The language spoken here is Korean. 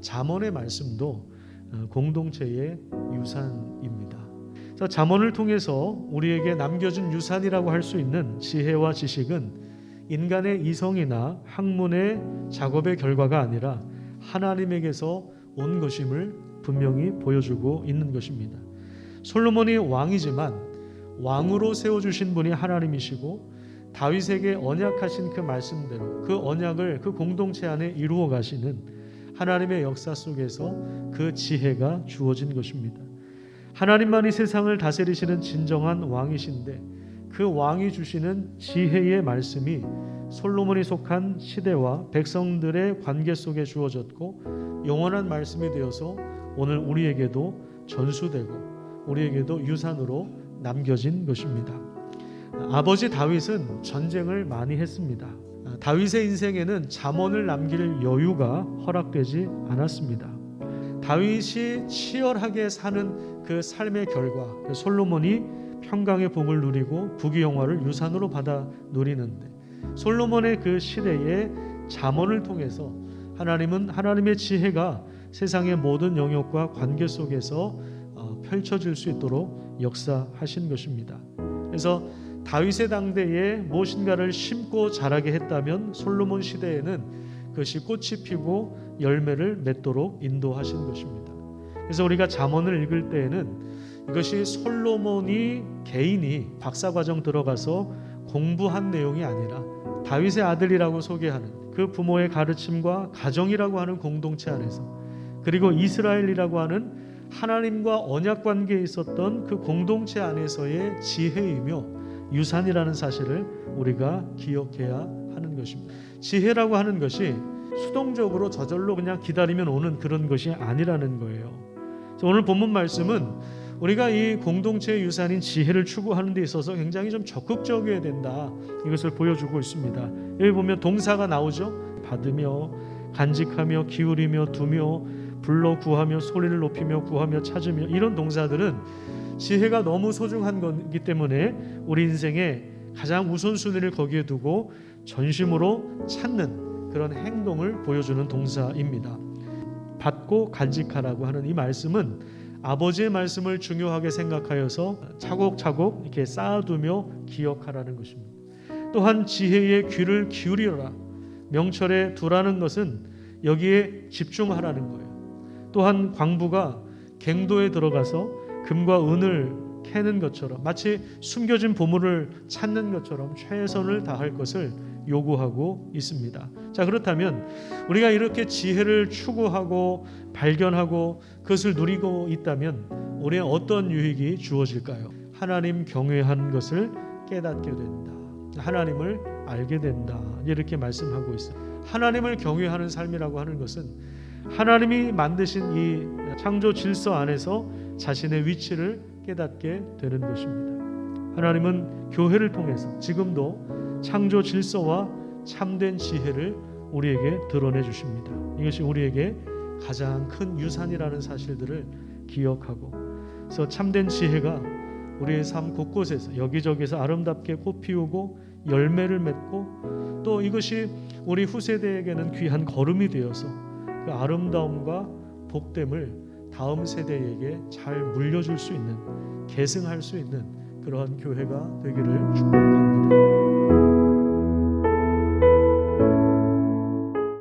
잠언의 말씀도 어, 공동체의 유산입니다. 그래서 잠언을 통해서 우리에게 남겨준 유산이라고 할 수 있는 지혜와 지식은 인간의 이성이나 학문의 작업의 결과가 아니라 하나님에게서 온 것임을 분명히 보여주고 있는 것입니다. 솔로몬이 왕이지만 왕으로 세워 주신 분이 하나님이시고 다윗에게 언약하신 그 말씀대로 그 언약을 그 공동체 안에 이루어 가시는 하나님의 역사 속에서 그 지혜가 주어진 것입니다. 하나님만이 세상을 다스리시는 진정한 왕이신데 그 왕이 주시는 지혜의 말씀이 솔로몬이 속한 시대와 백성들의 관계 속에 주어졌고 영원한 말씀이 되어서 오늘 우리에게도 전수되고 우리에게도 유산으로 남겨진 것입니다. 아버지 다윗은 전쟁을 많이 했습니다. 다윗의 인생에는 잠언을 남길 여유가 허락되지 않았습니다. 다윗이 치열하게 사는 그 삶의 결과 그 솔로몬이 평강의 복을 누리고 부귀 영화를 유산으로 받아 누리는데 솔로몬의 그 시대의 잠언을 통해서 하나님은 하나님의 지혜가 세상의 모든 영역과 관계 속에서 어, 펼쳐질 수 있도록 역사하신 것입니다. 그래서 다윗의 당대에 무엇인가를 심고 자라게 했다면 솔로몬 시대에는 그것이 꽃이 피고 열매를 맺도록 인도하신 것입니다. 그래서 우리가 잠언을 읽을 때에는 이것이 솔로몬이 개인이 박사 과정 들어가서 공부한 내용이 아니라 다윗의 아들이라고 소개하는 그 부모의 가르침과 가정이라고 하는 공동체 안에서 그리고 이스라엘이라고 하는 하나님과 언약 관계에 있었던 그 공동체 안에서의 지혜이며 유산이라는 사실을 우리가 기억해야 하는 것입니다. 지혜라고 하는 것이 수동적으로 저절로 그냥 기다리면 오는 그런 것이 아니라는 거예요. 오늘 본문 말씀은 우리가 이 공동체의 유산인 지혜를 추구하는 데 있어서 굉장히 좀 적극적이어야 된다. 이것을 보여주고 있습니다. 여기 보면 동사가 나오죠. 받으며 간직하며 기울이며 두며 불러 구하며 소리를 높이며 구하며 찾으며 이런 동사들은 지혜가 너무 소중한 거기 때문에 우리 인생에 가장 우선순위를 거기에 두고 전심으로 찾는 그런 행동을 보여주는 동사입니다. 받고 간직하라고 하는 이 말씀은 아버지의 말씀을 중요하게 생각하여서 차곡차곡 이렇게 쌓아두며 기억하라는 것입니다. 또한 지혜의 귀를 기울이라 명철에 두라는 것은 여기에 집중하라는 거예요. 또한 광부가 갱도에 들어가서 금과 은을 캐는 것처럼 마치 숨겨진 보물을 찾는 것처럼 최선을 다할 것을 요구하고 있습니다. 자, 그렇다면 우리가 이렇게 지혜를 추구하고 발견하고 그것을 누리고 있다면 우리의 어떤 유익이 주어질까요? 하나님 경외하는 것을 깨닫게 된다. 하나님을 알게 된다. 이렇게 말씀하고 있어요. 하나님을 경외하는 삶이라고 하는 것은 하나님이 만드신 이 창조 질서 안에서 자신의 위치를 깨닫게 되는 것입니다. 하나님은 교회를 통해서 지금도 창조 질서와 참된 지혜를 우리에게 드러내 주십니다. 이것이 우리에게 가장 큰 유산이라는 사실들을 기억하고 그래서 참된 지혜가 우리의 삶 곳곳에서 여기저기서 아름답게 꽃 피우고 열매를 맺고 또 이것이 우리 후세대에게는 귀한 걸음이 되어서 그 아름다움과 복됨을 다음 세대에게 잘 물려줄 수 있는 계승할 수 있는 그러한 교회가 되기를 축복합니다.